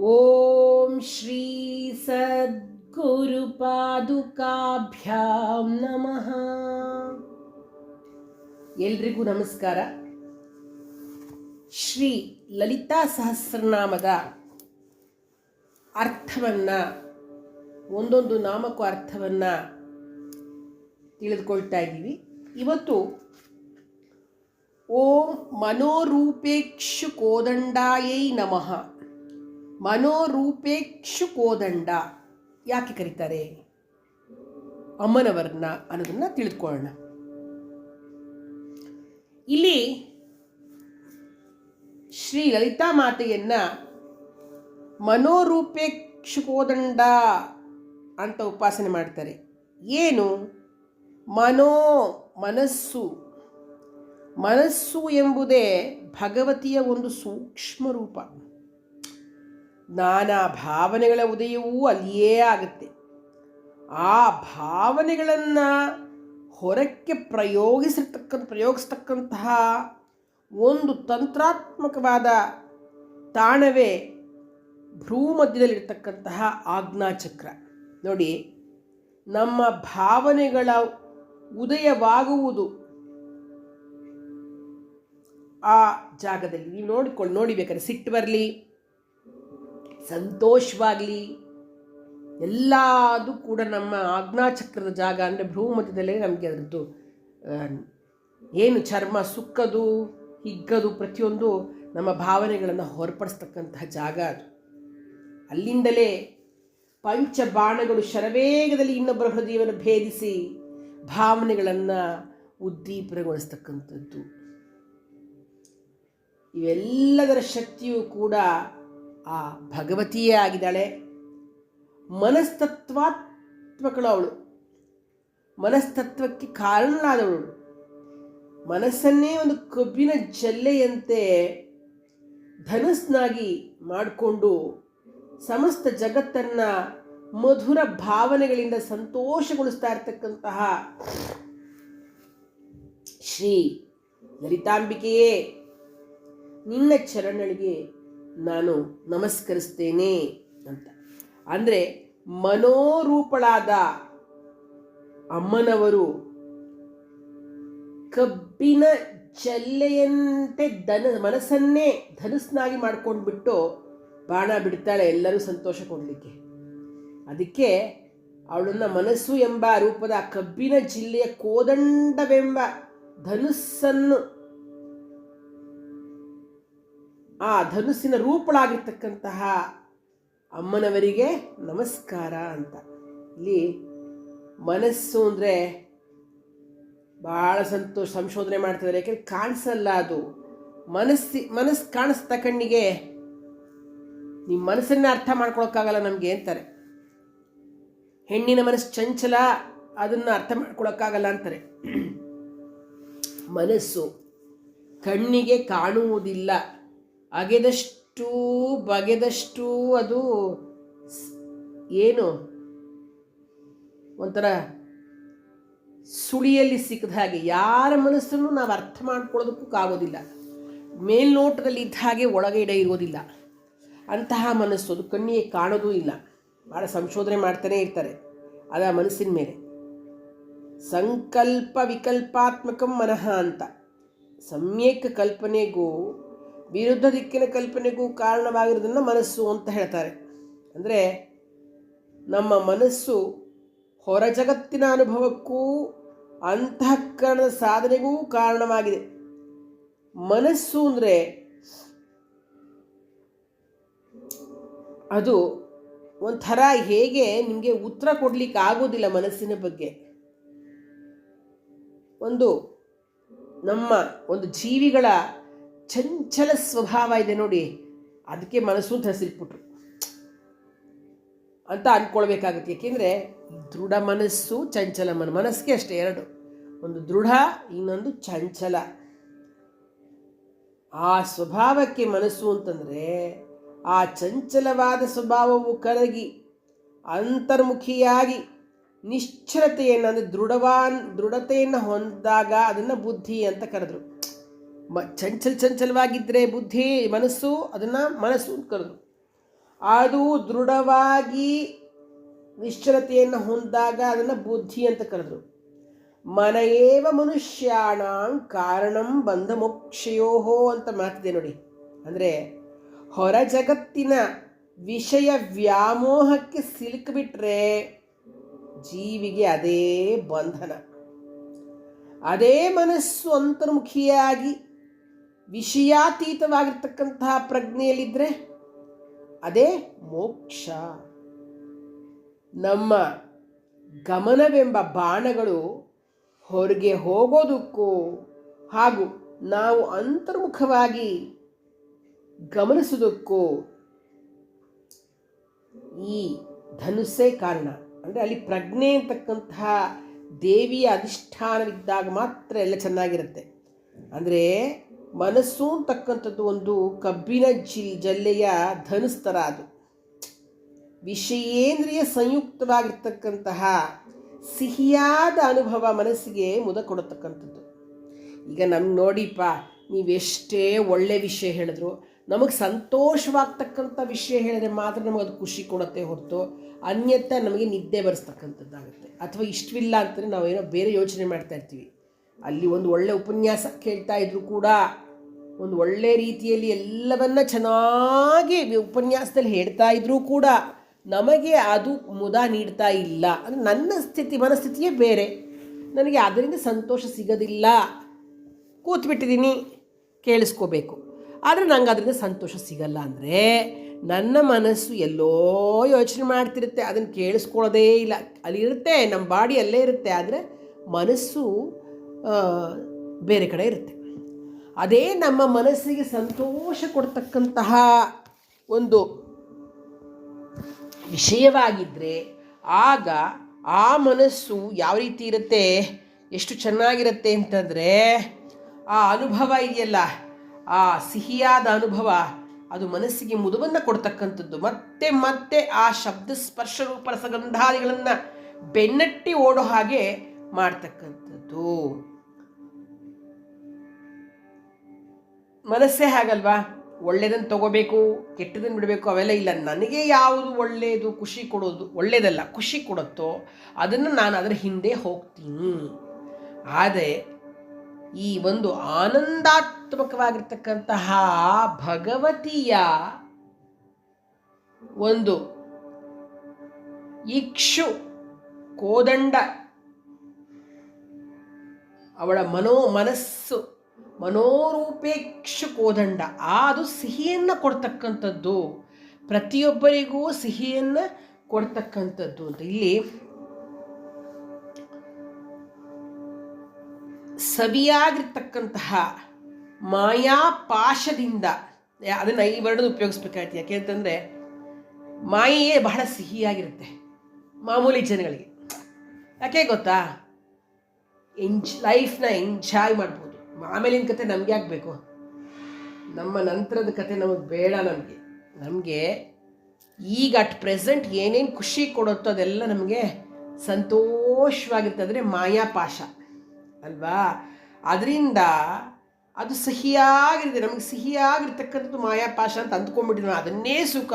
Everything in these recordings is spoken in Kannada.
ಓಂ ಶ್ರೀ ಸದ್ಗುರುಪಾದುಕಾಭ್ಯಾಂ ನಮಃ ಎಲ್ರಿಗೂ ನಮಸ್ಕಾರ. ಶ್ರೀ ಲಲಿತಾ ಸಹಸ್ರನಾಮದ ಅರ್ಥವನ್ನು, ಒಂದೊಂದು ನಾಮಕ್ಕೂ ಅರ್ಥವನ್ನು ತಿಳಿದುಕೊಳ್ತಾ ಇದ್ದೀವಿ. ಇವತ್ತು ಓಂ ಮನೋರೂಪೇಕ್ಷು ಕೋದಂಡಾಯೈ ನಮಃ. ಮನೋರೂಪೇಕ್ಷು ಕೋದಂಡ ಯಾಕೆ ಕರೀತಾರೆ? ಅಮ್ಮನವರನ್ನ ಅನ್ನೋದನ್ನು ತಿಳಿದುಕೊಳ್ಳೋಣ. ಇಲ್ಲಿ ಶ್ರೀ ಲಲಿತಾ ಮಾತೆಯನ್ನ ಮನೋರೂಪೇಕ್ಷು ಕೋದಂಡ ಅಂತ ಉಪಾಸನೆ ಮಾಡ್ತಾರೆ. ಏನು? ಮನೋ ಮನಸ್ಸು. ಮನಸ್ಸು ಎಂಬುದೇ ಭಗವತಿಯ ಒಂದು ಸೂಕ್ಷ್ಮ ರೂಪ. ನಾನಾ ಭಾವನೆಗಳ ಉದಯವೂ ಅಲ್ಲಿಯೇ ಆಗುತ್ತೆ. ಆ ಭಾವನೆಗಳನ್ನು ಹೊರಕ್ಕೆ ಪ್ರಯೋಗಿಸಿರ್ತಕ್ಕಂಥ, ಪ್ರಯೋಗಿಸ್ತಕ್ಕಂತಹ ಒಂದು ತಂತ್ರಾತ್ಮಕವಾದ ತಾಣವೇ ಭ್ರೂಮಧ್ಯದಲ್ಲಿರ್ತಕ್ಕಂತಹ ಆಜ್ಞಾಚಕ್ರ. ನೋಡಿ, ನಮ್ಮ ಭಾವನೆಗಳ ಉದಯವಾಗುವುದು ಆ ಜಾಗದಲ್ಲಿ. ನೀವು ನೋಡಿಕೊಳ್ಳಿ, ನೋಡಿಬೇಕಾದ್ರೆ ಸಿಟ್ಟು ಬರಲಿ ಸಂತೋಷವಾಗಲಿ. ಎಲ್ಲದೂ ಕೂಡ ನಮ್ಮ ಆಜ್ಞಾಚಕ್ರದ ಜಾಗ ಅಂದರೆ ಭ್ರೂಮಧ್ಯದಲ್ಲೇ ನಮಗೆ ಅದರದ್ದು ಏನು ಚರ್ಮ ಸುಕ್ಕದು, ಹಿಗ್ಗದು ಪ್ರತಿಯೊಂದು ನಮ್ಮ ಭಾವನೆಗಳನ್ನು ಹೊರಪಡಿಸ್ತಕ್ಕಂತಹ ಜಾಗ ಅದು. ಅಲ್ಲಿಂದಲೇ ಪಂಚ ಬಾಣಗಳು ಶರವೇಗದಲ್ಲಿ ಇನ್ನೊಬ್ಬರ ಹೃದಯವನ್ನು ಭೇದಿಸಿ ಭಾವನೆಗಳನ್ನು ಉದ್ದೀಪನಗೊಳಿಸ್ತಕ್ಕಂಥದ್ದು. ಇವೆಲ್ಲದರ ಶಕ್ತಿಯೂ ಕೂಡ ಆ ಭಗವತಿಯೇ ಆಗಿದ್ದಾಳೆ. ಮನಸ್ತತ್ವಾತ್ಮಕಳು ಅವಳು. ಮನಸ್ತತ್ವಕ್ಕೆ ಕಾರಣನಾದವಳು ಮನಸ್ಸನ್ನೇ ಒಂದು ಕಬ್ಬಿನ ಜಲ್ಲೆಯಂತೆ ಧನಸ್ನಾಗಿ ಮಾಡಿಕೊಂಡು ಸಮಸ್ತ ಜಗತ್ತನ್ನು ಮಧುರ ಭಾವನೆಗಳಿಂದ ಸಂತೋಷಗೊಳಿಸ್ತಾ ಇರ್ತಕ್ಕಂತಹ ಶ್ರೀ ಲಲಿತಾಂಬಿಕೆಯೇ, ನಿನ್ನ ಚರಣಗಳಿಗೆ ನಾನು ನಮಸ್ಕರಿಸ್ತೇನೆ ಅಂತ. ಅಂದರೆ ಮನೋರೂಪಳಾದ ಅಮ್ಮನವರು ಕಬ್ಬಿನ ಚಲ್ಲೆಯಂತೆ ಧನ ಮನಸ್ಸನ್ನೇ ಧನಸ್ನಾಗಿ ಮಾಡ್ಕೊಂಡ್ಬಿಟ್ಟು ಬಾಣ ಬಿಡ್ತಾಳೆ, ಎಲ್ಲರೂ ಸಂತೋಷ ಕೊಡಲಿಕ್ಕೆ. ಅದಕ್ಕೆ ಅವಳನ್ನ ಮನಸ್ಸು ಎಂಬ ರೂಪದ ಕಬ್ಬಿನ ಜಿಲ್ಲೆಯ ಕೋದಂಡವೆಂಬ ಧನುಸ್ಸನ್ನು ಆ ಧನುಸ್ಸಿನ ರೂಪಳಾಗಿರ್ತಕ್ಕಂತಹ ಅಮ್ಮನವರಿಗೆ ನಮಸ್ಕಾರ ಅಂತ. ಇಲ್ಲಿ ಮನಸ್ಸು ಅಂದರೆ ಭಾಳ ಸಂತೋಷ, ಸಂಶೋಧನೆ ಮಾಡ್ತಿದ್ದಾರೆ. ಯಾಕೆಂದ್ರೆ ಕಾಣಿಸಲ್ಲ ಅದು. ಮನಸ್ಸಿ, ಮನಸ್ಸು ಕಾಣಿಸ್ತ ಕಣ್ಣಿಗೆ ನಿಮ್ಮ ಮನಸ್ಸನ್ನೇ ಅರ್ಥ ಮಾಡ್ಕೊಳಕ್ಕಾಗಲ್ಲ ನಮಗೆ ಅಂತಾರೆ. ಹೆಣ್ಣಿನ ಮನಸ್ಸು ಚಂಚಲ, ಅದನ್ನು ಅರ್ಥ ಮಾಡ್ಕೊಳಕ್ಕಾಗಲ್ಲ ಅಂತಾರೆ. ಮನಸ್ಸು ಕಣ್ಣಿಗೆ ಕಾಣುವುದಿಲ್ಲ. ಅಗೆದಷ್ಟು ಬಗೆದಷ್ಟು ಅದು ಏನು? ಒಂಥರ ಸುಳಿಯಲ್ಲಿ ಸಿಕ್ಕದ ಹಾಗೆ. ಯಾರ ಮನಸ್ಸನ್ನು ನಾವು ಅರ್ಥ ಮಾಡ್ಕೊಳ್ಳೋದಕ್ಕೂ ಆಗೋದಿಲ್ಲ. ಮೇಲ್ನೋಟದಲ್ಲಿ ಇದ್ದ ಹಾಗೆ ಒಳಗೆ ಇಡ ಇರೋದಿಲ್ಲ. ಅಂತಹ ಮನಸ್ಸು, ಅದು ಕಣ್ಣಿಗೆ ಕಾಣೋದೂ ಇಲ್ಲ. ಭಾಳ ಸಂಶೋಧನೆ ಮಾಡ್ತಾನೇ ಇರ್ತಾರೆ. ಅದ ಮನಸ್ಸಿನ ಮೇಲೆ. ಸಂಕಲ್ಪ ವಿಕಲ್ಪಾತ್ಮಕಂ ಮನಃ ಅಂತ. ಸಮ್ಯಕ್ ಕಲ್ಪನೆಗೂ ವಿರುದ್ಧ ದಿಕ್ಕಿನ ಕಲ್ಪನೆಗೂ ಕಾರಣವಾಗಿರೋದನ್ನು ಮನಸ್ಸು ಅಂತ ಹೇಳ್ತಾರೆ. ಅಂದರೆ ನಮ್ಮ ಮನಸ್ಸು ಹೊರ ಜಗತ್ತಿನ ಅನುಭವಕ್ಕೂ ಅಂತಃಕರಣದ ಸಾಧನೆಗೂ ಕಾರಣವಾಗಿದೆ. ಮನಸ್ಸು ಅಂದರೆ ಅದು ಒಂಥರ ಹೇಗೆ ನಿಮಗೆ ಉತ್ತರ ಕೊಡಲಿಕ್ಕೆ ಆಗೋದಿಲ್ಲ ಮನಸ್ಸಿನ ಬಗ್ಗೆ. ಒಂದು ನಮ್ಮ ಒಂದು ಜೀವಿಗಳ ಚಂಚಲ ಸ್ವಭಾವ ಇದೆ ನೋಡಿ. ಅದಕ್ಕೆ ಮನಸ್ಸು ಧರಿಸಿಟ್ಬಿಟ್ರು. ಅಂತ ಅಂದ್ಕೊಳ್ಬೇಕಾಗುತ್ತೆ ಏಕೆಂದರೆ ದೃಢ ಮನಸ್ಸು ಚಂಚಲ ಮನ, ಮನಸ್ಸಿಗೆ ಅಷ್ಟೇ ಎರಡು. ಒಂದು ದೃಢ, ಇನ್ನೊಂದು ಚಂಚಲ. ಆ ಸ್ವಭಾವಕ್ಕೆ ಮನಸ್ಸು ಅಂತಂದರೆ ಆ ಚಂಚಲವಾದ ಸ್ವಭಾವವು ಕರಗಿ, ಅಂತರ್ಮುಖಿಯಾಗಿ, ನಿಶ್ಚಲತೆಯನ್ನು, ಅಂದರೆ ದೃಢವಾನ್, ದೃಢತೆಯನ್ನು ಹೊಂದಿದಾಗ ಅದನ್ನು ಬುದ್ಧಿ ಅಂತ ಕರೆದ್ರು. ಮ, ಚಂಚಲ್ ಚಂಚಲವಾಗಿದ್ದರೆ ಬುದ್ಧಿ, ಮನಸ್ಸು, ಅದನ್ನು ಮನಸ್ಸು ಅಂತ ಕರೆದ್ರು ಅದು ದೃಢವಾಗಿ ನಿಶ್ಚಲತೆಯನ್ನು ಹೊಂದಾಗ ಅದನ್ನು ಬುದ್ಧಿ ಅಂತ ಕರೆದ್ರು. ಮನ ಏವ ಮನುಷ್ಯಾಣ ಕಾರಣಂ ಬಂಧ ಮೋಕ್ಷಯೋಹೋ ಅಂತ ಮಾತಿದೆ ನೋಡಿ. ಅಂದರೆ ಹೊರ ಜಗತ್ತಿನ ವಿಷಯ ವ್ಯಾಮೋಹಕ್ಕೆ ಸಿಲುಕಿಬಿಟ್ರೆ ಜೀವಿಗೆ ಅದೇ ಬಂಧನ. ಅದೇ ಮನಸ್ಸು ಅಂತರ್ಮುಖಿಯಾಗಿ ವಿಷಯಾತೀತವಾಗಿರ್ತಕ್ಕಂತಹ ಪ್ರಜ್ಞೆಯಲ್ಲಿದ್ದರೆ ಅದೇ ಮೋಕ್ಷ. ನಮ್ಮ ಗಮನವೆಂಬ ಬಾಣಗಳು ಹೊರಗೆ ಹೋಗೋದಕ್ಕೂ ಹಾಗೂ ನಾವು ಅಂತರ್ಮುಖವಾಗಿ ಗಮನಿಸೋದಕ್ಕೂ ಈ ಧನುಸ್ಸೇ ಕಾರಣ. ಅಂದರೆ ಅಲ್ಲಿ ಪ್ರಜ್ಞೆ ಅಂತಕ್ಕಂತಹ ದೇವಿಯ ಅಧಿಷ್ಠಾನವಿದ್ದಾಗ ಮಾತ್ರ ಎಲ್ಲ ಚೆನ್ನಾಗಿರುತ್ತೆ. ಅಂದರೆ ಮನಸ್ಸು ಅಂತಕ್ಕಂಥದ್ದು ಒಂದು ಕಬ್ಬಿನ ಜಿಲ್ ಜಲ್ಲೆಯ ಧನುಸ್ತರ ಅದು. ವಿಷಯೇಂದ್ರಿಯ ಸಂಯುಕ್ತವಾಗಿರ್ತಕ್ಕಂತಹ ಸಿಹಿಯಾದ ಅನುಭವ ಮನಸ್ಸಿಗೆ ಮುದ ಕೊಡತಕ್ಕಂಥದ್ದು. ಈಗ ನಮ್ಗೆ ನೋಡಿಪ್ಪ, ನೀವೆಷ್ಟೇ ಒಳ್ಳೆ ವಿಷಯ ಹೇಳಿದ್ರು, ನಮಗೆ ಸಂತೋಷವಾಗ್ತಕ್ಕಂಥ ವಿಷಯ ಹೇಳಿದ್ರೆ ಮಾತ್ರ ನಮಗೆ ಅದು ಖುಷಿ ಕೊಡುತ್ತೆ ಹೊರತು ಅನ್ಯಥ ನಮಗೆ ನಿದ್ದೆ ಬರೆಸ್ತಕ್ಕಂಥದ್ದಾಗುತ್ತೆ. ಅಥವಾ ಇಷ್ಟವಿಲ್ಲ ಅಂತಂದರೆ ನಾವೇನೋ ಬೇರೆ ಯೋಚನೆ ಮಾಡ್ತಾ ಇರ್ತೀವಿ. ಅಲ್ಲಿ ಒಂದು ಒಳ್ಳೆ ಉಪನ್ಯಾಸ ಕೇಳ್ತಾ ಇದ್ರು ಕೂಡ ಒಂದು ಒಳ್ಳೆ ರೀತಿಯಲ್ಲಿ ಎಲ್ಲವನ್ನ ಚೆನ್ನಾಗಿ ಉಪನ್ಯಾಸದಲ್ಲಿ ಹೇಳ್ತಾ ಇದ್ರೂ ಕೂಡ ನಮಗೆ ಅದು ಮುದ ನೀಡ್ತಾ ಇಲ್ಲ. ಅಂದರೆ ನನ್ನ ಸ್ಥಿತಿ, ಮನಸ್ಥಿತಿಯೇ ಬೇರೆ. ನನಗೆ ಅದರಿಂದ ಸಂತೋಷ ಸಿಗೋದಿಲ್ಲ. ಕೂತ್ಬಿಟ್ಟಿದ್ದೀನಿ, ಕೇಳಿಸ್ಕೋಬೇಕು. ಆದರೆ ನಂಗೆ ಅದರಿಂದ ಸಂತೋಷ ಸಿಗಲ್ಲ ಅಂದರೆ ನನ್ನ ಮನಸ್ಸು ಎಲ್ಲೋ ಯೋಚನೆ ಮಾಡ್ತಿರುತ್ತೆ. ಅದನ್ನು ಕೇಳಿಸ್ಕೊಳ್ಳೋದೇ ಇಲ್ಲ. ಅಲ್ಲಿರುತ್ತೆ ನಮ್ಮ ಬಾಡಿ ಅಲ್ಲೇ ಇರುತ್ತೆ. ಆದರೆ ಮನಸ್ಸು ಬೇರೆ ಕಡೆ ಇರುತ್ತೆ. ಅದೇ ನಮ್ಮ ಮನಸ್ಸಿಗೆ ಸಂತೋಷ ಕೊಡ್ತಕ್ಕಂತಹ ಒಂದು ವಿಷಯವಾಗಿದ್ದರೆ ಆಗ ಆ ಮನಸ್ಸು ಯಾವ ರೀತಿ ಇರುತ್ತೆ? ಎಷ್ಟು ಚೆನ್ನಾಗಿರುತ್ತೆ ಅಂತಂದರೆ ಆ ಅನುಭವ ಇದೆಯಲ್ಲ, ಆ ಸಿಹಿಯಾದ ಅನುಭವ, ಅದು ಮನಸ್ಸಿಗೆ ಮುದುವನ್ನು ಕೊಡ್ತಕ್ಕಂಥದ್ದು. ಮತ್ತೆ ಮತ್ತೆ ಆ ಶಬ್ದ ಸ್ಪರ್ಶ ರೂಪ ರಸಗಂಧಾದಿಗಳನ್ನು ಬೆನ್ನಟ್ಟಿ ಓಡೋ ಹಾಗೆ ಮಾಡ್ತಕ್ಕಂಥದ್ದು. ಮನಸ್ಸೇ ಹಾಗಲ್ವಾ? ಒಳ್ಳೇದನ್ನ ತಗೋಬೇಕು ಕೆಟ್ಟದನ್ನು ಬಿಡಬೇಕು, ಅವೆಲ್ಲ ಇಲ್ಲ. ನನಗೆ ಯಾವುದು ಒಳ್ಳೆಯದು ಖುಷಿ ಕೊಡೋದು ಒಳ್ಳೆಯದಲ್ಲ ಖುಷಿ ಕೊಡುತ್ತೋ, ಅದನ್ನು ನಾನು ಅದರ ಹಿಂದೆ ಹೋಗ್ತೀನಿ. ಆದರೆ, ಈ ಒಂದು ಆನಂದಾತ್ಮಕವಾಗಿರ್ತಕ್ಕಂತಹ ಭಗವತಿಯ ಒಂದು ಇಕ್ಷು, ಕೋದಂಡ ಅವಳ ಮನೋ ಮನಸ್ಸು ಮನೋರೂಪೇಕ್ಷು ಕೋದಂಡ ಅದು ಸಿಹಿಯನ್ನು ಕೊಡ್ತಕ್ಕಂಥದ್ದು. ಪ್ರತಿಯೊಬ್ಬರಿಗೂ ಸಿಹಿಯನ್ನು ಕೊಡ್ತಕ್ಕಂಥದ್ದು ಅಂತ. ಇಲ್ಲಿ ಸವಿಯಾಗಿರ್ತಕ್ಕಂತಹ ಮಾಯಾಪಾಶದಿಂದ ಅದನ್ನು ಈ ವರ್ಣದ ಉಪಯೋಗಿಸ್ಬೇಕಾಯ್ತು ಯಾಕೆ ಅಂತಂದರೆ ಮಾಯೆಯೇ ಬಹಳ ಸಿಹಿಯಾಗಿರುತ್ತೆ ಮಾಮೂಲಿ ಜನಗಳಿಗೆ. ಯಾಕೆ ಗೊತ್ತಾ? ಎಂಜ್, ಲೈಫ್ನ ಎಂಜಾಯ್ ಮಾಡ್ಬೋದು. ಆಮೇಲಿನ ಕತೆ ನಮ್ಗೆ ಯಾಕೆ ಬೇಕು? ನಮ್ಮ ನಂತರದ ಕತೆ ನಮಗೆ ಬೇಡ ನಮಗೆ. ನಮಗೆ ಈಗ ಅಟ್ ಪ್ರೆಸೆಂಟ್ ಏನೇನು ಖುಷಿ ಕೊಡುತ್ತೋ ಅದೆಲ್ಲ ನಮಗೆ ಸಂತೋಷವಾಗಿರ್ತದ್ರೆ ಮಾಯಾ ಮಾಯಾಪಾಶ ಅಲ್ವಾ? ಅದರಿಂದ ಅದು ಸಿಹಿಯಾಗಿರುತ್ತೆ. ನಮಗೆ ಸಿಹಿಯಾಗಿರ್ತಕ್ಕಂಥದ್ದು ಮಾಯಾಪಾಶ ಅಂತ ಅಂದ್ಕೊಂಡ್ಬಿಟ್ಟಿದ್ವಿ. ಅದನ್ನೇ ಸುಖ,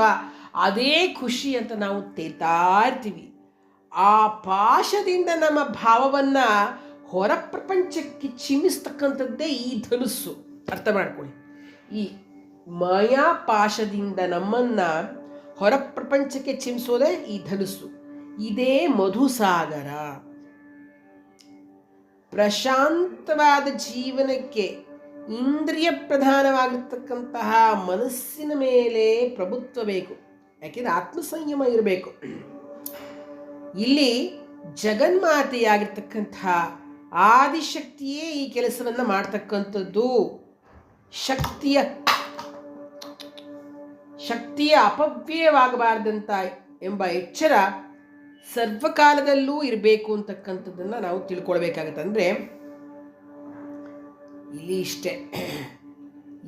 ಅದೇ ಖುಷಿ ಅಂತ ನಾವು ತೇತಾ ಇರ್ತೀವಿ. ಆ ಪಾಶದಿಂದ ನಮ್ಮ ಭಾವವನ್ನು ಹೊರ ಪ್ರಪಂಚಕ್ಕೆ ಚಿಮ್ಮಿಸ್ತಕ್ಕಂಥದ್ದೇ ಈ ಧನುಸ್ಸು. ಅರ್ಥ ಮಾಡ್ಕೊಳ್ಳಿ. ಈ ಮಾಯಾಪಾಶದಿಂದ ನಮ್ಮನ್ನು ಹೊರ ಪ್ರಪಂಚಕ್ಕೆ ಚಿಮ್ಮಿಸೋದೇ ಈ ಧನುಸ್ಸು. ಇದೇ ಮಧುಸಾಗರ. ಪ್ರಶಾಂತವಾದ ಜೀವನಕ್ಕೆ ಇಂದ್ರಿಯ ಪ್ರಧಾನವಾಗಿರ್ತಕ್ಕಂತಹ ಮನಸ್ಸಿನ ಮೇಲೆ ಪ್ರಭುತ್ವ ಬೇಕು. ಯಾಕೆಂದರೆ ಆತ್ಮಸಂಯಮ ಇರಬೇಕು. ಇಲ್ಲಿ ಜಗನ್ಮಾತೆಯಾಗಿರ್ತಕ್ಕಂತಹ ಆದಿಶಕ್ತಿಯೇ ಈ ಕೆಲಸವನ್ನು ಮಾಡ್ತಕ್ಕಂಥದ್ದು. ಶಕ್ತಿಯ ಶಕ್ತಿಯ ಅಪವ್ಯಯವಾಗಬಾರ್ದಂತ ಎಂಬ ಎಚ್ಚರ ಸರ್ವಕಾಲದಲ್ಲೂ ಇರಬೇಕು ಅಂತಕ್ಕಂಥದ್ದನ್ನು ನಾವು ತಿಳ್ಕೊಳ್ಬೇಕಾಗತ್ತೆ. ಅಂದರೆ ಇಲ್ಲಿ ಇಷ್ಟೆ.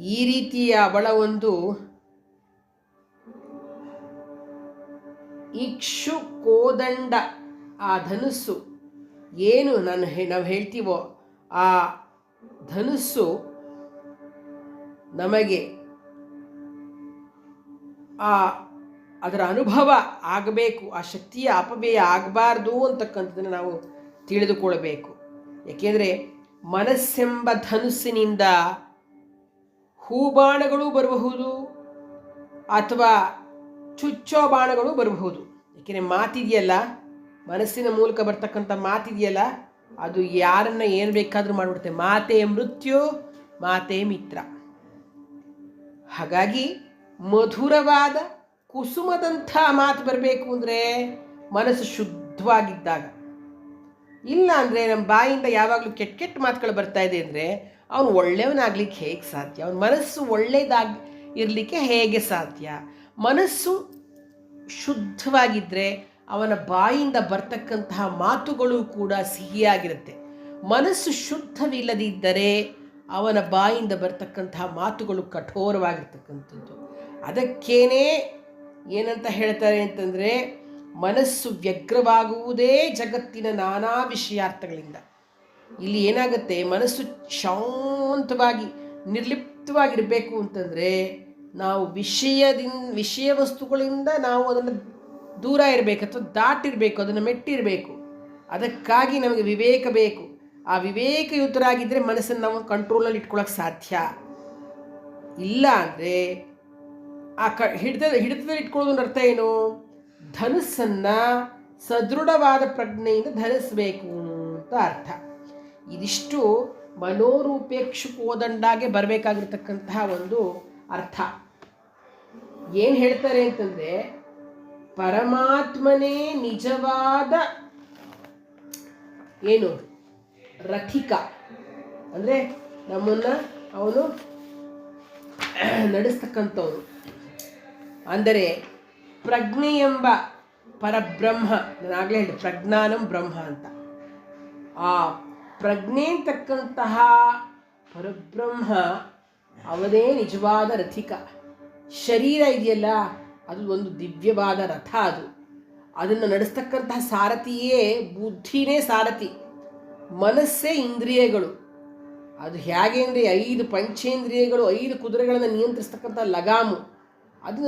ಈ ರೀತಿಯ ಅವಳ ಒಂದು ಇಕ್ಷು ಕೋದಂಡ ಆ ಧನುಸ್ಸು ಏನು ನಾನು ನಾವು ಹೇಳ್ತೀವೋ ಆ ಧನುಸ್ಸು ನಮಗೆ ಆ ಅದರ ಅನುಭವ ಆಗಬೇಕು, ಆ ಶಕ್ತಿಯ ಅಪವ್ಯಯ ಆಗಬಾರ್ದು ಅಂತಕ್ಕಂಥದ್ದನ್ನು ನಾವು ತಿಳಿದುಕೊಳ್ಳಬೇಕು. ಏಕೆಂದರೆ ಮನಸ್ಸೆಂಬ ಧನುಸ್ಸಿನಿಂದ ಹೂಬಾಣಗಳು ಬರಬಹುದು ಅಥವಾ ಚುಚ್ಚೋ ಬಾಣಗಳು ಬರಬಹುದು. ಏಕೆಂದರೆ ಮಾತಿದೆಯಲ್ಲ ಮನಸ್ಸಿನ ಮೂಲಕ ಬರ್ತಕ್ಕಂಥ ಮಾತಿದೆಯಲ್ಲ, ಅದು ಯಾರನ್ನ ಏನು ಬೇಕಾದರೂ ಮಾಡಿಬಿಡುತ್ತೆ. ಮಾತೆ ಮೃತ್ಯು, ಮಾತೆ ಮಿತ್ರ. ಹಾಗಾಗಿ ಮಧುರವಾದ, ಕುಸುಮದಂಥ ಮಾತು ಬರಬೇಕು ಅಂದರೆ ಮನಸ್ಸು ಶುದ್ಧವಾಗಿದ್ದಾಗ. ಇಲ್ಲ ಅಂದರೆ ನಮ್ಮ ಬಾಯಿಂದ ಯಾವಾಗಲೂ ಕೆಟ್ಟ ಕೆಟ್ಟ ಮಾತುಗಳು ಬರ್ತಾ ಇದೆ ಅಂದರೆ ಅವನು ಒಳ್ಳೆಯವನಾಗ್ಲಿಕ್ಕೆ ಹೇಗೆ ಸಾಧ್ಯ? ಅವನ ಮನಸ್ಸು ಒಳ್ಳೆಯದಾಗಿ ಇರಲಿಕ್ಕೆ ಹೇಗೆ ಸಾಧ್ಯ? ಮನಸ್ಸು ಶುದ್ಧವಾಗಿದ್ದರೆ ಅವನ ಬಾಯಿಂದ ಬರ್ತಕ್ಕಂತಹ ಮಾತುಗಳು ಕೂಡ ಸಿಹಿಯಾಗಿರುತ್ತೆ. ಮನಸ್ಸು ಶುದ್ಧವಿಲ್ಲದಿದ್ದರೆ ಅವನ ಬಾಯಿಂದ ಬರ್ತಕ್ಕಂತಹ ಮಾತುಗಳು ಕಠೋರವಾಗಿರ್ತಕ್ಕಂಥದ್ದು. ಅದಕ್ಕೇನೆ ಏನಂತ ಹೇಳ್ತಾರೆ ಅಂತಂದರೆ, ಮನಸ್ಸು ವ್ಯಗ್ರವಾಗುವುದೇ ಜಗತ್ತಿನ ನಾನಾ ವಿಷಯಾರ್ಥಗಳಿಂದ. ಇಲ್ಲಿ ಏನಾಗುತ್ತೆ? ಮನಸ್ಸು ಶಾಂತವಾಗಿ, ನಿರ್ಲಿಪ್ತವಾಗಿರಬೇಕು ಅಂತಂದರೆ, ನಾವು ವಿಷಯದಿಂದ ವಿಷಯ ವಸ್ತುಗಳಿಂದ ನಾವು ಅದನ್ನು ದೂರ ಇರಬೇಕು ಅಥವಾ ದಾಟಿರಬೇಕು, ಅದನ್ನು ಮೆಟ್ಟಿರಬೇಕು. ಅದಕ್ಕಾಗಿ ನಮಗೆ ವಿವೇಕ ಬೇಕು. ಆ ವಿವೇಕಯುತರಾಗಿದ್ದರೆ ಮನಸ್ಸನ್ನು ನಾವು ಕಂಟ್ರೋಲಲ್ಲಿ ಇಟ್ಕೊಳ್ಳೋಕೆ ಸಾಧ್ಯ. ಇಲ್ಲ ಅಂದರೆ ಆ ಕ ಹಿಡಿದ ಹಿಡಿತದಲ್ಲಿ ಇಟ್ಕೊಳ್ಳೋದ್ರ ಅರ್ಥ ಏನು? ಧನುಸ್ಸನ್ನು ಸದೃಢವಾದ ಪ್ರಜ್ಞೆಯಿಂದ ಧರಿಸಬೇಕು ಅಂತ ಅರ್ಥ. ಇದಿಷ್ಟು ಮನೋರೂಪೇಕ್ಷು ಕೋದಂಡಾಗೆ ಬರಬೇಕಾಗಿರ್ತಕ್ಕಂತಹ ಒಂದು ಅರ್ಥ. ಏನು ಹೇಳ್ತಾರೆ ಅಂತಂದರೆ ಪರಮಾತ್ಮನೇ ನಿಜವಾದ ಏನು? ರಥಿಕ. ಅಂದರೆ ನಮ್ಮನ್ನು ಅವನು ನಡೆಸ್ತಕ್ಕಂಥವನು. ಅಂದರೆ ಪ್ರಜ್ಞೆ ಎಂಬ ಪರಬ್ರಹ್ಮ, ನಾನು ಆಗಲೇ ಹೇಳಿದೆ, ಪ್ರಜ್ಞಾನಂ ಬ್ರಹ್ಮ ಅಂತ. ಆ ಪ್ರಜ್ಞೆ ಅಂತಕ್ಕಂತಹ ಪರಬ್ರಹ್ಮ ಅವನೇ ನಿಜವಾದ ರಥಿಕ. ಶರೀರ ಇದೆಯಲ್ಲ ಅದು ಒಂದು ದಿವ್ಯವಾದ ರಥ ಅದು. ಅದನ್ನು ನಡೆಸ್ತಕ್ಕಂತಹ ಸಾರಥಿಯೇ ಬುದ್ಧಿನೇ ಸಾರಥಿ. ಮನಸ್ಸೇ ಇಂದ್ರಿಯಗಳು. ಅದು ಹೇಗೆ ಅಂದರೆ ಐದು ಪಂಚೇಂದ್ರಿಯಗಳು, ಐದು ಕುದುರೆಗಳನ್ನು ನಿಯಂತ್ರಿಸ್ತಕ್ಕಂಥ ಲಗಾಮು. ಅದು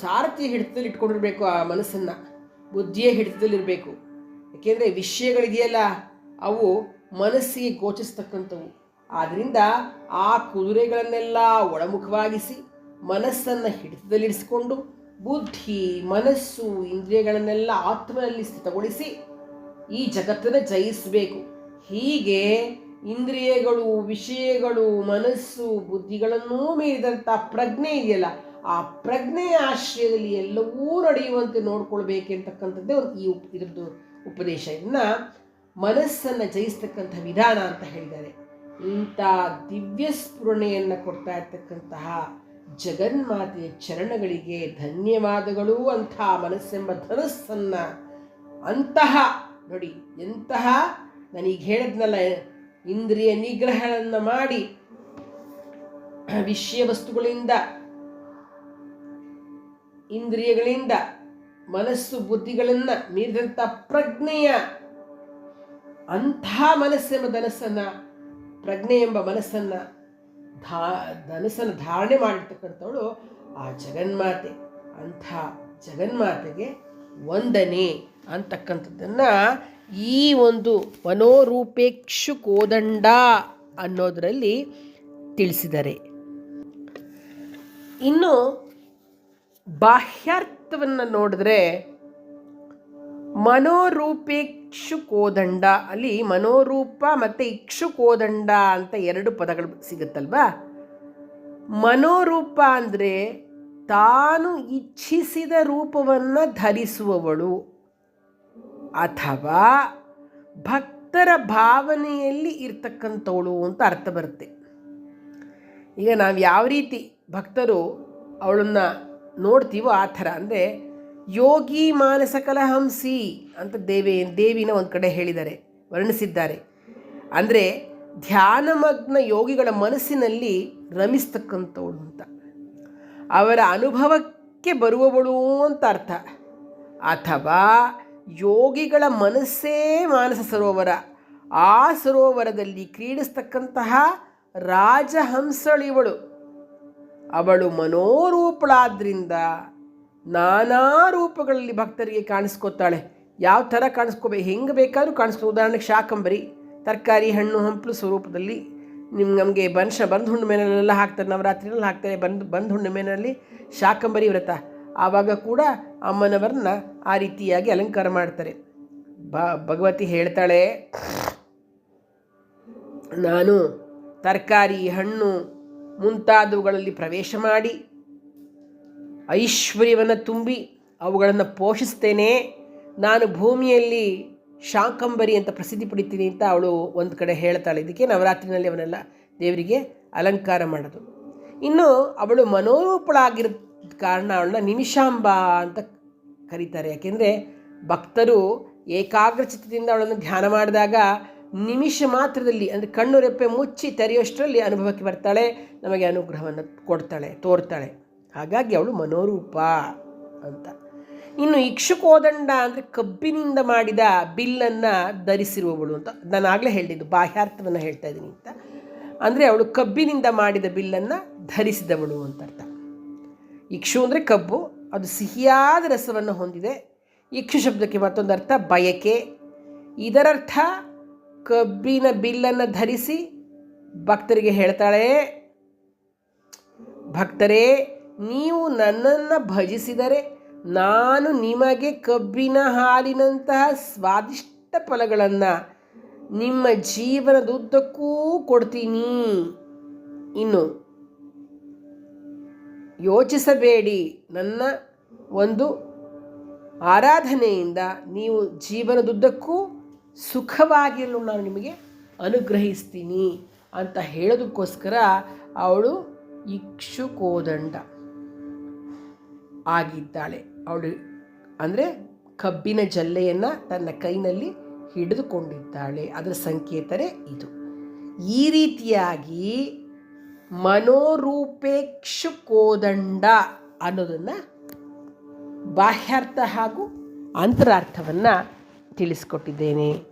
ಸಾರಥಿ ಹಿಡಿತದಲ್ಲಿ ಇಟ್ಕೊಂಡಿರಬೇಕು ಆ ಮನಸ್ಸನ್ನು. ಬುದ್ಧಿಯೇ ಹಿಡಿತದಲ್ಲಿರಬೇಕು ಏಕೆಂದರೆ ವಿಷಯಗಳಿದೆಯಲ್ಲ, ಅವು ಮನಸ್ಸಿಗೆ ಗೋಚಿಸ್ತಕ್ಕಂಥವು ಆದ್ದರಿಂದ ಆ ಕುದುರೆಗಳನ್ನೆಲ್ಲ ಒಳಮುಖವಾಗಿಸಿ ಮನಸ್ಸನ್ನು ಹಿಡಿತದಲ್ಲಿರಿಸಿಕೊಂಡು ಬುದ್ಧಿ, ಮನಸ್ಸು, ಇಂದ್ರಿಯಗಳನ್ನೆಲ್ಲ ಆತ್ಮನಲ್ಲಿ ಸ್ಥಿತಗೊಳಿಸಿ ಈ ಜಗತ್ತನ್ನು ಜಯಿಸಬೇಕು. ಹೀಗೆ ಇಂದ್ರಿಯಗಳು, ವಿಷಯಗಳು, ಮನಸ್ಸು, ಬುದ್ಧಿಗಳನ್ನೂ ಮೀರಿದಂಥ ಪ್ರಜ್ಞೆ ಇದೆಯಲ್ಲ, ಆ ಪ್ರಜ್ಞೆಯ ಆಶ್ರಯದಲ್ಲಿ ಎಲ್ಲವೂ ನಡೆಯುವಂತೆ ನೋಡ್ಕೊಳ್ಬೇಕೆಂತಕ್ಕಂಥದ್ದೇ ಒಂದು ಈ ಉಪ್, ಇದರದ್ದು ಉಪದೇಶ. ಇನ್ನು ಮನಸ್ಸನ್ನು ಜಯಿಸ್ತಕ್ಕಂಥ ವಿಧಾನ ಅಂತ ಹೇಳಿದ್ದಾರೆ. ಇಂಥ ದಿವ್ಯ ಸ್ಫುರಣೆಯನ್ನು ಕೊಡ್ತಾ ಇರ್ತಕ್ಕಂತಹ ಜಗನ್ಮಾತೆಯ ಚರಣಗಳಿಗೆ ಧನ್ಯವಾದಗಳು ಅಂಥ ಮನಸ್ಸೆಂಬ ಧನಸ್ಸನ್ನು ಅಂತಹ ನೋಡಿ, ಎಂತಹ ನನಗೆ ಹೇಳಿದ್ನಲ್ಲ, ಇಂದ್ರಿಯ ನಿಗ್ರಹಗಳನ್ನು ಮಾಡಿ ವಿಷಯ ವಸ್ತುಗಳಿಂದ, ಇಂದ್ರಿಯಗಳಿಂದ, ಮನಸ್ಸು ಬುದ್ಧಿಗಳನ್ನು ಮೀರಿದಂಥ ಪ್ರಜ್ಞೆಯ ಅಂಥ ಮನಸ್ಸೆಂಬ ಧನಸ್ಸನ್ನು, ಪ್ರಜ್ಞೆ ಎಂಬ ಮನಸ್ಸನ್ನು ಧಾ ಧನಸ್ಸನ್ನು ಧಾರಣೆ ಮಾಡಿರ್ತಕ್ಕಂಥವಳು ಆ ಜಗನ್ಮಾತೆ. ಅಂಥ ಜಗನ್ಮಾತೆಗೆ ವಂದನೆ ಅಂತಕ್ಕಂಥದ್ದನ್ನು ಈ ಒಂದು ಮನೋರೂಪೇಕ್ಷು ಕೋದಂಡ ಅನ್ನೋದರಲ್ಲಿ ತಿಳಿಸಿದ್ದಾರೆ. ಇನ್ನು ಬಾಹ್ಯಾರ್ಥವನ್ನು ನೋಡಿದ್ರೆ ಮನೋರೂಪೇಕ್ಷು ಕೋದಂಡ ಅಲ್ಲಿ ಮನೋರೂಪ ಮತ್ತು ಇಕ್ಷುಕೋದಂಡ ಅಂತ ಎರಡು ಪದಗಳು ಸಿಗುತ್ತಲ್ವಾ? ಮನೋರೂಪ ಅಂದರೆ ತಾನು ಇಚ್ಛಿಸಿದ ರೂಪವನ್ನು ಧರಿಸುವವಳು. ಅಥವಾ ಭಕ್ತರ ಭಾವನೆಯಲ್ಲಿ ಇರ್ತಕ್ಕಂಥವಳು ಅಂತ ಅರ್ಥ ಬರುತ್ತೆ. ಈಗ ನಾವು ಯಾವ ರೀತಿ ಭಕ್ತರು ಅವಳನ್ನು ನೋಡ್ತೀವೋ ಆ ಥರ ಅಂದರೆ ಯೋಗಿ ಮಾನಸ ಕಲಹಂಸಿ ಅಂತ ದೇವಿ, ದೇವಿನ ಒಂದು ಕಡೆ ಹೇಳಿದ್ದಾರೆ, ವರ್ಣಿಸಿದ್ದಾರೆ. ಅಂದರೆ ಧ್ಯಾನಮಗ್ನ ಯೋಗಿಗಳ ಮನಸ್ಸಿನಲ್ಲಿ ರಮಿಸ್ತಕ್ಕಂಥವಳು ಅಂತ. ಅವರ ಅನುಭವಕ್ಕೆ ಬರುವವಳು ಅಂತ ಅರ್ಥ. ಅಥವಾ ಯೋಗಿಗಳ ಮನಸ್ಸೇ ಮಾನಸ ಸರೋವರ. ಆ ಸರೋವರದಲ್ಲಿ ಕ್ರೀಡಿಸ್ತಕ್ಕಂತಹ ರಾಜಹಂಸಳಿವಳು ಅವಳು ಮನೋರೂಪಳಾದ್ರಿಂದ ನಾನಾ ರೂಪಗಳಲ್ಲಿ ಭಕ್ತರಿಗೆ ಕಾಣಿಸ್ಕೊತಾಳೆ. ಯಾವ ಥರ ಕಾಣಿಸ್ಕೋಬೇಕು ಹೆಂಗೆ ಬೇಕಾದರೂ ಕಾಣಿಸ್ಕೊ ಉದಾಹರಣೆಗೆ ಶಾಕಂಬರಿ, ತರಕಾರಿ, ಹಣ್ಣು, ಹಂಪಲು ಸ್ವರೂಪದಲ್ಲಿ ನಿಮ್ಮ ನಮಗೆ ಬನ್ಶ ಬಂದು ಮೇನಲ್ಲೆಲ್ಲ ಹಾಕ್ತಾರೆ ನವರಾತ್ರಿನಲ್ಲಿ ಹಾಕ್ತಾರೆ, ಬಂದು ಬಂದು ಹುಣ್ಣಿಮೆನಲ್ಲಿ ಶಾಕಂಬರಿ ವ್ರತ. ಆವಾಗ ಕೂಡ ಅಮ್ಮನವರನ್ನ ಆ ರೀತಿಯಾಗಿ ಅಲಂಕಾರ ಮಾಡ್ತಾರೆ. ಬ ಭಗವತಿ ಹೇಳ್ತಾಳೆ, ನಾನು ತರಕಾರಿ, ಹಣ್ಣು ಮುಂತಾದವುಗಳಲ್ಲಿ ಪ್ರವೇಶ ಮಾಡಿ ಐಶ್ವರ್ಯವನ್ನು ತುಂಬಿ ಅವುಗಳನ್ನು ಪೋಷಿಸ್ತೇನೆ. ನಾನು ಭೂಮಿಯಲ್ಲಿ ಶಾಕಂಬರಿ ಅಂತ ಪ್ರಸಿದ್ಧಿ ಪಡಿತೀನಿ ಅಂತ ಅವಳು ಒಂದು ಕಡೆ ಹೇಳ್ತಾಳೆ. ಇದಕ್ಕೆ ನವರಾತ್ರಿನಲ್ಲಿ ಅವನೆಲ್ಲ ದೇವರಿಗೆ ಅಲಂಕಾರ ಮಾಡೋದು. ಇನ್ನು ಅವಳು ಮನೋರೂಪಳಾಗಿರೋ ಕಾರಣ ಅವಳನ್ನ ನಿಮಿಷಾಂಬ ಅಂತ ಕರೀತಾರೆ. ಯಾಕೆಂದರೆ ಭಕ್ತರು ಏಕಾಗ್ರಚಿತ್ತದಿಂದ ಅವಳನ್ನು ಧ್ಯಾನ ಮಾಡಿದಾಗ ನಿಮಿಷ ಮಾತ್ರದಲ್ಲಿ, ಅಂದರೆ ಕಣ್ಣು ರೆಪ್ಪೆ ಮುಚ್ಚಿ ತೆರೆಯೋಷ್ಟರಲ್ಲಿ ಅನುಭವಕ್ಕೆ ಬರ್ತಾಳೆ, ನಮಗೆ ಅನುಗ್ರಹವನ್ನು ಕೊಡ್ತಾಳೆ, ತೋರ್ತಾಳೆ. ಹಾಗಾಗಿ ಅವಳು ಮನೋರೂಪ ಅಂತ. ಇನ್ನು ಇಕ್ಷುಕೋದಂಡ ಅಂದರೆ ಕಬ್ಬಿನಿಂದ ಮಾಡಿದ ಬಿಲ್ಲನ್ನು ಧರಿಸಿರುವವಳು ಅಂತ. ನಾನು ಆಗಲೇ ಹೇಳಿದ್ದು, ಬಾಹ್ಯಾರ್ಥವನ್ನು ಹೇಳ್ತಾ ಇದ್ದೀನಿ ಅಂತ. ಅಂದರೆ ಅವಳು ಕಬ್ಬಿನಿಂದ ಮಾಡಿದ ಬಿಲ್ಲನ್ನು ಧರಿಸಿದವಳು ಅಂತ ಅರ್ಥ. ಇಕ್ಷು ಅಂದರೆ ಕಬ್ಬು, ಅದು ಸಿಹಿಯಾದ ರಸವನ್ನು ಹೊಂದಿದೆ. ಇಕ್ಷು ಶಬ್ದಕ್ಕೆ ಮತ್ತೊಂದು ಅರ್ಥ, ಬಯಕೆ. ಇದರರ್ಥ, ಕಬ್ಬಿನ ಬಿಲ್ಲನ್ನು ಧರಿಸಿ ಭಕ್ತರಿಗೆ ಹೇಳ್ತಾಳೆ, ಭಕ್ತರೇ ನೀವು ನನ್ನನ್ನು ಭಜಿಸಿದರೆ ನಾನು ನಿಮಗೆ ಕಬ್ಬಿನ ಹಾಲಿನಂತಹ ಸ್ವಾದಿಷ್ಟ ಫಲಗಳನ್ನು ನಿಮ್ಮ ಜೀವನದುದ್ದಕ್ಕೂ ಕೊಡ್ತೀನಿ. ಇನ್ನು ಯೋಚಿಸಬೇಡಿ. ನನ್ನ ಒಂದು ಆರಾಧನೆಯಿಂದ ನೀವು ಜೀವನದುದ್ದಕ್ಕೂ ಸುಖವಾಗಿರಲು ನಾನು ನಿಮಗೆ ಅನುಗ್ರಹಿಸ್ತೀನಿ ಅಂತ ಹೇಳೋದಕ್ಕೋಸ್ಕರ ಅವಳು ಇಕ್ಷುಕೋದಂಡ. ಆಗಿದ್ದಾಳೆ. ಅವಳು ಅಂದರೆ ಕಬ್ಬಿನ ಜಲ್ಲೆಯನ್ನು ತನ್ನ ಕೈನಲ್ಲಿ ಹಿಡಿದುಕೊಂಡಿದ್ದಾಳೆ. ಅದರ ಸಂಕೇತನೇ ಇದು. ಈ ರೀತಿಯಾಗಿ ಮನೋರೂಪೇಕ್ಷು ಕೋದಂಡ ಅನ್ನೋದನ್ನು ಬಾಹ್ಯಾರ್ಥ ಹಾಗೂ ಅಂತರಾರ್ಥವನ್ನು ತಿಳಿಸ್ಕೊಟ್ಟಿದ್ದೇನೆ.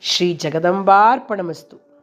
ಶ್ರೀ ಜಗದಂಬಾರ್ಪಣಮಸ್ತು.